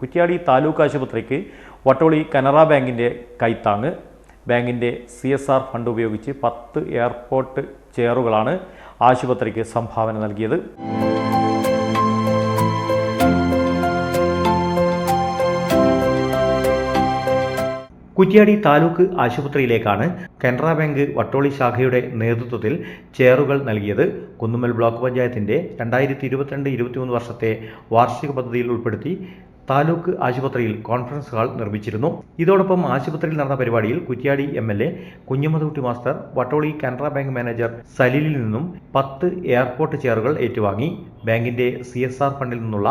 കുറ്റ്യാടി താലൂക്ക് ആശുപത്രിക്ക് വട്ടോളി കനറ ബാങ്കിന്റെ കൈത്താങ്. ബാങ്കിന്റെ സി എസ് ആർ ഫണ്ട് ഉപയോഗിച്ച് പത്ത് എയർപോർട്ട് ചെയറുകളാണ് ആശുപത്രിക്ക് സംഭാവന നൽകിയത്. കുറ്റ്യാടി താലൂക്ക് ആശുപത്രിയിലേക്കാണ് കനറ ബാങ്ക് വട്ടോളി ശാഖയുടെ നേതൃത്വത്തിൽ ചെയറുകൾ നൽകിയത്. കുന്നുമ്മൽ ബ്ലോക്ക് പഞ്ചായത്തിന്റെ രണ്ടായിരത്തി ഇരുപത്തിരണ്ട് ഇരുപത്തിമൂന്ന് വർഷത്തെ വാർഷിക പദ്ധതിയിൽ ഉൾപ്പെടുത്തി താലൂക്ക് ആശുപത്രിയിൽ കോൺഫറൻസ് ഹാൾ നിർമ്മിച്ചിരുന്നു. ഇതോടൊപ്പം ആശുപത്രിയിൽ നടന്ന പരിപാടിയിൽ Kuttiady M L A Kunhammedkutty master Vattoli Canara bank manager സലീലിൽ നിന്നും പത്ത് എയർപോർട്ട് ചെയറുകൾ ഏറ്റുവാങ്ങി. ബാങ്കിന്റെ സി എസ് ആർ ഫണ്ടിൽ നിന്നുള്ള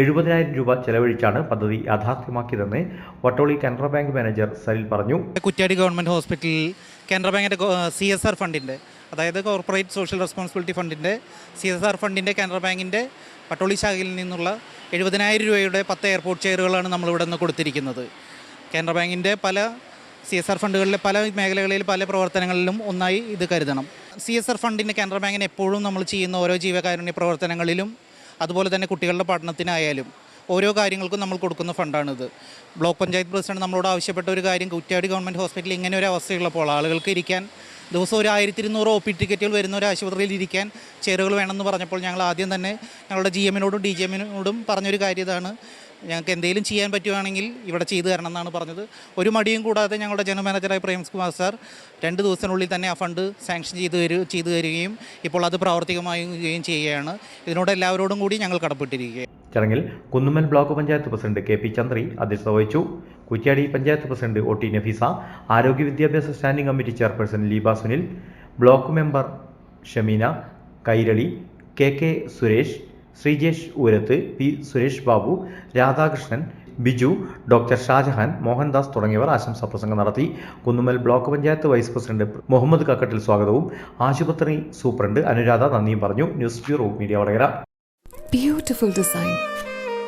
എഴുപതിനായിരം രൂപ ചെലവഴിച്ചാണ് പദ്ധതി യാഥാർത്ഥ്യമാക്കിയതെന്ന് വട്ടോളി കാനറ ബാങ്ക് മാനേജർ സലീൽ പറഞ്ഞു. കുറ്റ്യാടി ഗവൺമെന്റ് ഹോസ്പിറ്റലിൽ കാനറ ബാങ്കിന്റെ സി എസ് ആർ ഫണ്ടിന്റെ അതായത് കോർപ്പറേറ്റ് സോഷ്യൽ റെസ്പോൺസിബിലിറ്റി ഫണ്ടിന്റെ സി എസ് ആർ ഫണ്ടിന്റെ കാനറ ബാങ്കിന്റെ പട്ടോളി ശാഖയിൽ നിന്നുള്ള എഴുപതിനായിരം രൂപയുടെ പത്ത് എയർപോർട്ട് ചെയറുകളാണ് നമ്മളിവിടെ നിന്ന് കൊടുത്തിരിക്കുന്നത്. കാനറ ബാങ്കിന്റെ പല സി എസ് ആർ ഫണ്ടുകളിലെ പല മേഖലകളിൽ പല പ്രവർത്തനങ്ങളിലും ഒന്നായി ഇത് കരുതണം. സി എസ് ആർ ഫണ്ടിന്റെ കാനറ ബാങ്കിന് എപ്പോഴും നമ്മൾ ചെയ്യുന്ന ഓരോ ജീവകാരുണ്യ പ്രവർത്തനങ്ങളിലും അതുപോലെ തന്നെ കുട്ടികളുടെ പഠനത്തിനായാലും ഓരോ കാര്യങ്ങൾക്കും നമ്മൾ കൊടുക്കുന്ന ഫണ്ടാണിത്. ബ്ലോക്ക് പഞ്ചായത്ത് പ്രസിഡന്റ് നമ്മളോട് ആവശ്യപ്പെട്ട ഒരു കാര്യം കുറ്റ്യാടി ഗവൺമെന്റ് ഹോസ്പിറ്റലിൽ ഇങ്ങനെ ഒരു അവസ്ഥയുള്ളപ്പോൾ ആളുകൾക്ക് ഇരിക്കാൻ ദിവസം ഒരു ആയിരത്തി ഇരുന്നൂറ് ഒ പി ടിക്കറ്റുകൾ വരുന്ന ഒരു ആശുപത്രിയിൽ ഇരിക്കാൻ ചെയറുകൾ വേണമെന്ന് പറഞ്ഞപ്പോൾ ഞങ്ങൾ ആദ്യം തന്നെ ഞങ്ങളുടെ ജി എമ്മിനോടും ഡി ജി എമ്മിനോടും പറഞ്ഞൊരു കാര്യം ഇതാണ്. ഞങ്ങൾക്ക് എന്തെങ്കിലും ചെയ്യാൻ പറ്റുവാണെങ്കിൽ ഇവിടെ ചെയ്തു തരണം എന്നാണ് പറഞ്ഞത്. ഒരു മടിയും കൂടാതെ ഞങ്ങളുടെ ജനറൽ മാനേജറായ പ്രേംസ് കുമാർ സാർ രണ്ട് ദിവസത്തിനുള്ളിൽ തന്നെ ആ ഫണ്ട് സാങ്ഷൻ ചെയ്ത് തരു ചെയ്തു തരികയും ഇപ്പോൾ അത് പ്രാവർത്തികമാകുകയും ചെയ്യുകയാണ്. ഇതിനോട് എല്ലാവരോടും കൂടി ഞങ്ങൾ കടപ്പെട്ടിരിക്കുകയാണ്. ചടങ്ങിൽ Kunnummal block panchayat president K P Chandri അധ്യക്ഷത വഹിച്ചു. Kuttiady panchayat president O T Nafeesa ആരോഗ്യ വിദ്യാഭ്യാസ standing committee chairperson Leeba Sunil block member Shameena Kairali K K Suresh Sreejesh Oorath P Suresh Babu Radhakrishnan Biju doctor Shajahan Mohandas തുടങ്ങിയവർ ആശംസാ പ്രസംഗം നടത്തി. Kunnummal block panchayat vice president Muhammed Kakkattil സ്വാഗതവും. ആശുപത്രി superintendent Anuradha നന്ദിയും പറഞ്ഞു. News bureau media Vadakara. Beautiful design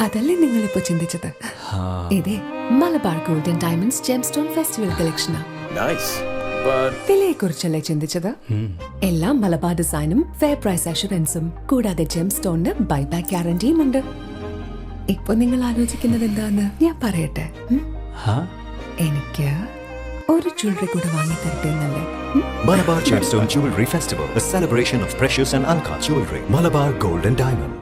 അതല്ലേ നിങ്ങൾ ഇപ്പൊ ചിന്തിച്ചത് ഇതേ Malabar golden diamonds gem stone festival കളക്ഷനാ. But വിലയെ കുറിച്ചല്ലേ ചിന്തിച്ചത് എല്ലാം മലബാർ ഡിസൈനും ഫെയർ പ്രൈസ് അഷുറൻസും കൂടാതെ ജെം സ്റ്റോണിന് ബൈബാക്ക് ഗ്യാരണ്ടിയും ഉണ്ട്. ഇപ്പൊ നിങ്ങൾ ആലോചിക്കുന്നത് എന്താന്ന് ഞാൻ പറയട്ടെ? എനിക്ക് ഒരു ജ്വല്ലറി കൂടെ വാങ്ങി തരട്ടെ എന്നല്ലേ? Gemstone Jewelry Festival, a celebration of precious and uncut jewelry. Malabar Golden and Diamonds.